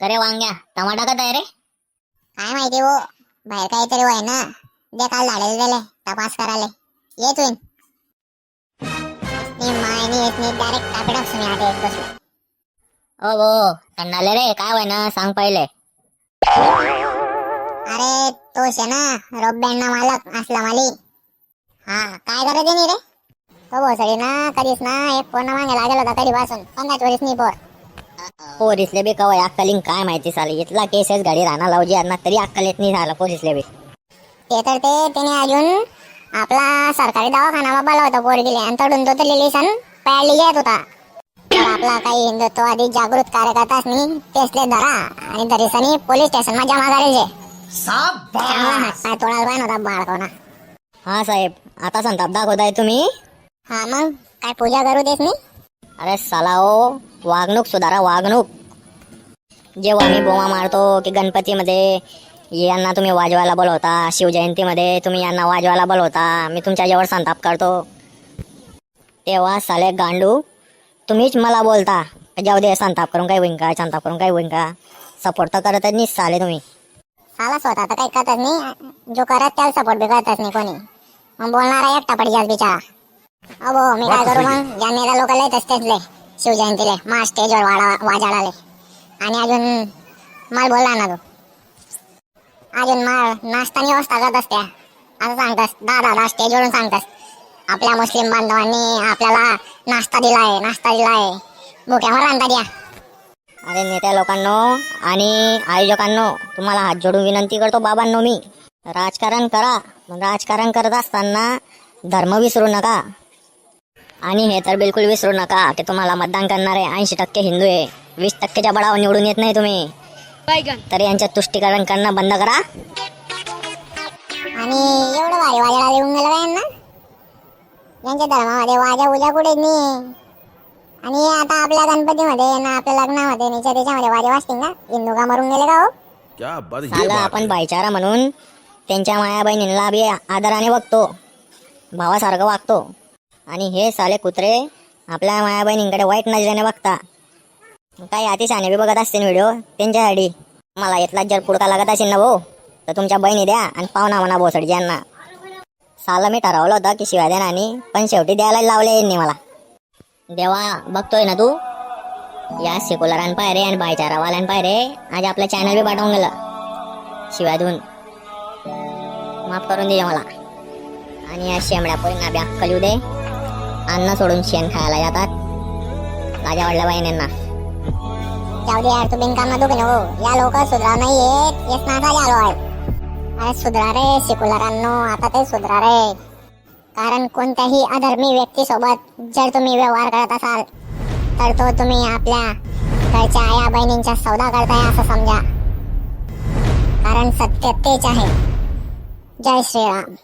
करे वांग्या. टमाटा का तयार आहे काय माहिती हो बाहेर काहीतरी होय ना. दे काल झाडेल दिले तपास करायला येत होईन नी मायनी येत नाही डायरेक्ट कापडाक सुमी आटे येत बसलो ओ भो तंडाले रे काय होय ना सांग पहिले. अरे तो शे ना रोब्यांना मालक असला माली. हा काय करत आहे नी रे? तो भोसडी ना कधीच ना एक फोन मागे लागेल होता कधी पासून पंधरा चोरीस नाही पोर. पोरीसले बी कवय अक्कलिंग काय माहिती साली इथला केसेस गाडी राहणार लावजी यांना तरी अक्कल येत नाही झालं पोरीसले बी. ते तर ते त्याने अजून आपला सरकारी दवाखाना बोलावता पोरगीले आणि तडून तो तर लिलिसन पळाली येत होता. तर आपला काही हिंदुत्ववादी जागृत कार्यकर्ताच नाही तेसले धरा आणि धरीसनी पोलीस स्टेशनमध्ये जमा करायचे. चांगला हात पाय तोडायला पाहिजे होता बाळकोना हा साहेब आता संताप दाखवताय तुम्ही? हा मग काय पूजा करू देस नाही? अरे साला ओ वागणूक सुधारा वागणूक. जेव्हा आम्ही बोमा मारतो की गणपतीमध्ये यांना तुम्ही वाजवायला बोलवता शिवजयंतीमध्ये तुम्ही यांना वाजवायला बोलवता मी तुमच्याजवळ संताप करतो. तेव्हा साले गांडू तुम्हीच मला बोलता जाऊ दे संताप करून काय होईन का? संताप करून काय होईन का? सपोर्ट तर करतच नाही साले तुम्ही. साला स्वतः तर काही करतच नाही. जो करत त्याला सपोर्ट बी करतच नाही कोणी. मग बोलणारा एकटा पडजास बिचारा. अबो मी काय करू मग? ज्या लोक लय तसतेच लय. शिवजयंतीले. मा स्टेजवर वाडा वाजाडाले. आणि अजून मला बोलला ना तू. अजून माळ नाश्तानी व्यवस्था करत असत्या असं सांगतास. दादा दा स्टेजवरून सांगतास. आपल्या मुस्लिम बांधवांनी आपल्याला नाश्ता दिला आहे नाश्ता दिला आहे भुक्यावर रांधा द्या अरे नेत्या लोकांनो आणि आयोजकांनो तुम्हाला हात जोडून विनंती करतो बाबांनो मी. राजकारण करा. राजकारण करत असताना धर्म विसरू नका. आणि हे तर बिलकुल विसरू नका की तुम्हाला मतदान करणारे ऐंशी टक्के हिंदू आहे. वीस टक्केच्या बळावर निवडून येत नाही तुम्ही. तर यांचं तुष्टीकरण करणं बंद करा. आणि एवढं भारी वाजायला येऊन गेलं काय यांना? यांच्या धर्मामध्ये वाजा उजा कुठेच नाही आणि आता आपल्या गणपतीमध्ये ना आपल्या लग्नामध्ये निच्या त्याच्यामध्ये वाजे वाजतील ना? हिंदू का मरून गेले का हो? क्या बात ये झालं बात आपण भाईचारा म्हणून. त्यांच्या माया बहिणींना बी आदराने बघतो. भावासारखं वागतो. आणि हे साले कुत्रे आपल्या माया बहिणींकडे वाईट नजरेने बघता. काही अतिशाने बी बघत असतील व्हिडिओ त्यांच्यासाठी. मला इथलाच जर पुडका लागत असेल ना भाऊ तर तुमच्या बहिणी द्या आणि पाहुणा म्हणा भोसडी यांना. साला मी ठरवलं होतं की शिवाय द्या आणि पण शेवटी द्यायला लावले यांनी मला. देवा बघतोय ना तू? या सेक्युलरां पायरे आणि भाईचारावाल्यां पायरे आज आपलं चॅनल बी पाठवून गेलं. शिवाय देऊन. माफ करून दे मला. आणि या शेमड्या पोरींना बी अक्कल येऊ दे. अन्न सोडून शेण खायला जातात. माझ्या वडल्या बहिणींना. जाऊ दे यार तू बिनकाम ना दुखणे हो या लोक सुधरा नाही येत. येस नाका झालो आहे अरे सुधरा रे सेक्युलरांनो आता ते सुधरा रे. कारण कोणत्याही अधर्मी व्यक्तीसोबत जर तुम्ही व्यवहार करत असाल तर तो तुम्ही आपल्या घरच्या आया बहिणींचा सौदा करताय असं समजा. कारण सत्य तेच आहे. जय श्रीराम.